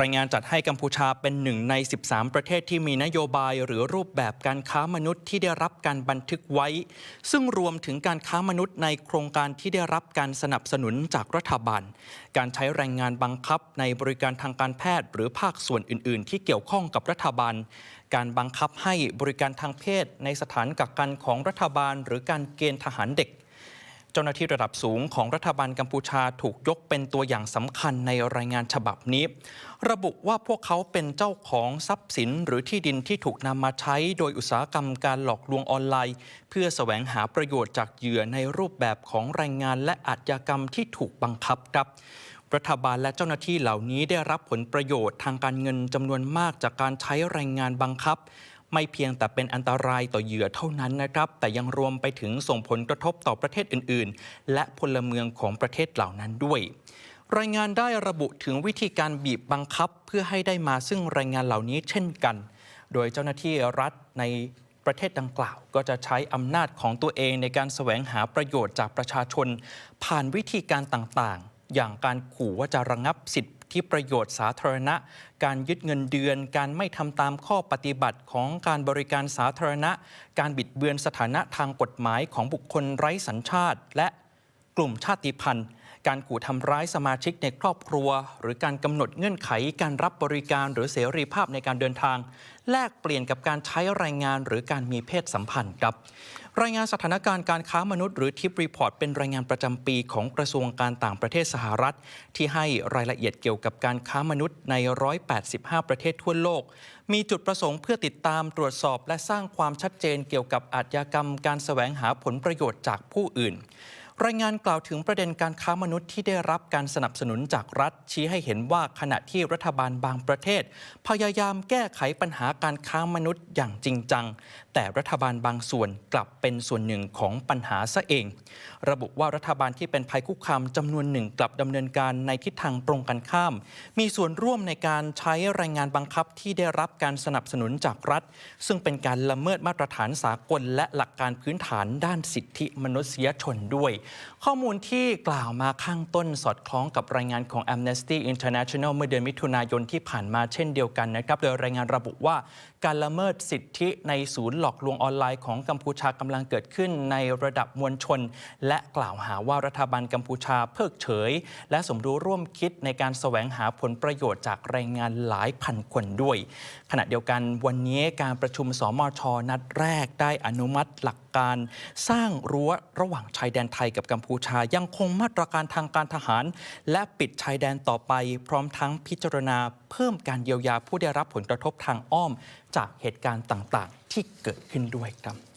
รายงานจัดให้กัมพูชาเป็นหนึ่งใน 13 ประเทศที่มีนโยบายหรือรูปแบบการค้ามนุษย์ที่ได้รับการบันทึกไว้ ซึ่งรวมถึงการค้ามนุษย์ในโครงการที่ได้รับการสนับสนุนจากรัฐบาล การใช้แรงงานบังคับในบริการทางการแพทย์ หรือภาคส่วนอื่น ๆ ที่เกี่ยวข้องกับรัฐบาล การบังคับให้บริการทางเพศ ในสถานกักกันของรัฐบาล หรือการเกณฑ์ทหารเด็ก เจ้าหน้าที่ระดับสูงของรัฐบาลกัมพูชาถูกยกเป็นตัวอย่างสำคัญในรายงานฉบับนี้ ระบุว่าพวกเขาเป็นเจ้าของทรัพย์สินหรือที่ดินที่ถูกนำมาใช้โดยอุตสาหกรรมการหลอกลวงออนไลน์ เพื่อแสวงหาประโยชน์จากเหยื่อในรูปแบบของแรงงานและอาชญากรรมที่ถูกบังคับครับรัฐบาลและเจ้าหน้าที่เหล่านี้ได้รับผลประโยชน์ทางการเงินจำนวนมากจากการใช้แรงงานบังคับ ไม่เพียงแต่เป็นอันตรายต่อเหยื่อเท่านั้นนะครับ แต่ยังรวมไปถึงส่งผลกระทบต่อประเทศอื่น ๆ และพลเมืองของประเทศเหล่านั้นด้วย รายงานได้ระบุถึงวิธีการบีบบังคับเพื่อให้ได้มาซึ่งแรงงานเหล่านี้เช่นกัน โดยเจ้าหน้าที่รัฐในประเทศดังกล่าวก็จะใช้อำนาจของตัวเองในการแสวงหาประโยชน์จากประชาชน ผ่านวิธีการต่างๆ อย่างการขู่ว่าจะระงับสิทธิ ธิประโยชน์สาธารณะ การยึดเงินเดือน การไม่ทำตามข้อปฏิบัติของการบริการสาธารณะ การบิดเบือนสถานะทางกฎหมายของบุคคลไร้สัญชาติ และกลุ่มชาติพันธุ์ การขู่ทำร้ายสมาชิกในครอบครัว หรือการกำหนดเงื่อนไขการรับบริการหรือเสรีภาพในการเดินทาง แลกเปลี่ยนกับการใช้แรงงานหรือการมีเพศสัมพันธ์ครับรายงานสถานการณ์การค้ามนุษย์หรือทิปรีพอร์ตเป็นรายงานประจำปีของกระทรวงการต่างประเทศสหรัฐ ที่ให้รายละเอียดเกี่ยวกับการค้ามนุษย์ใน 185 ประเทศทั่วโลก มีจุดประสงค์เพื่อติดตามตรวจสอบและสร้างความชัดเจนเกี่ยวกับอาชญากรรมการแสวงหาผลประโยชน์จากผู้อื่น รายงานกล่าวถึงประเด็นการค้ามนุษย์ที่ได้รับการสนับสนุนจากรัฐ ชี้ให้เห็นว่าขณะที่รัฐบาลบางประเทศ พยายามแก้ไขปัญหาการค้ามนุษย์อย่างจริงจัง แต่รัฐบาลบางส่วนกลับเป็นส่วนหนึ่งของปัญหาซะเอง ระบุว่ารัฐบาลที่เป็นภัยคุกคามจำนวนหนึ่งกลับดำเนินการในทิศทางตรงกันข้าม มีส่วนร่วมในการใช้แรงงานบังคับที่ได้รับการสนับสนุนจากรัฐ ซึ่งเป็นการละเมิดมาตรฐานสากลและหลักการพื้นฐานด้านสิทธิมนุษยชนด้วยข้อมูลที่กล่าวมาข้างต้นสอดคล้องกับรายงานของ Amnesty International เมื่อเดือนมิถุนายนที่ผ่านมาเช่นเดียวกันนะครับ โดยรายงานระบุว่าการละเมิดสิทธิในศูนย์หลอกลวงออนไลน์ของกัมพูชากำลังเกิดขึ้นในระดับมวลชน และกล่าวหาว่ารัฐบาลกัมพูชาเพิกเฉย และสมรู้ร่วมคิดในการแสวงหาผลประโยชน์จากแรงงานหลายพันคนด้วย ขณะเดียวกันวันนี้การประชุมสมชนัดแรกได้อนุมัติหลัก การสร้างรั้วระหว่างชายแดนไทยกับกัมพูชา ยังคงมาตรการทางการทหาร และปิดชายแดนต่อไป พร้อมทั้งพิจารณาเพิ่มการเยียวยาผู้ได้รับผลกระทบทางอ้อม จากเหตุการณ์ต่างๆ ที่เกิดขึ้นด้วยครับ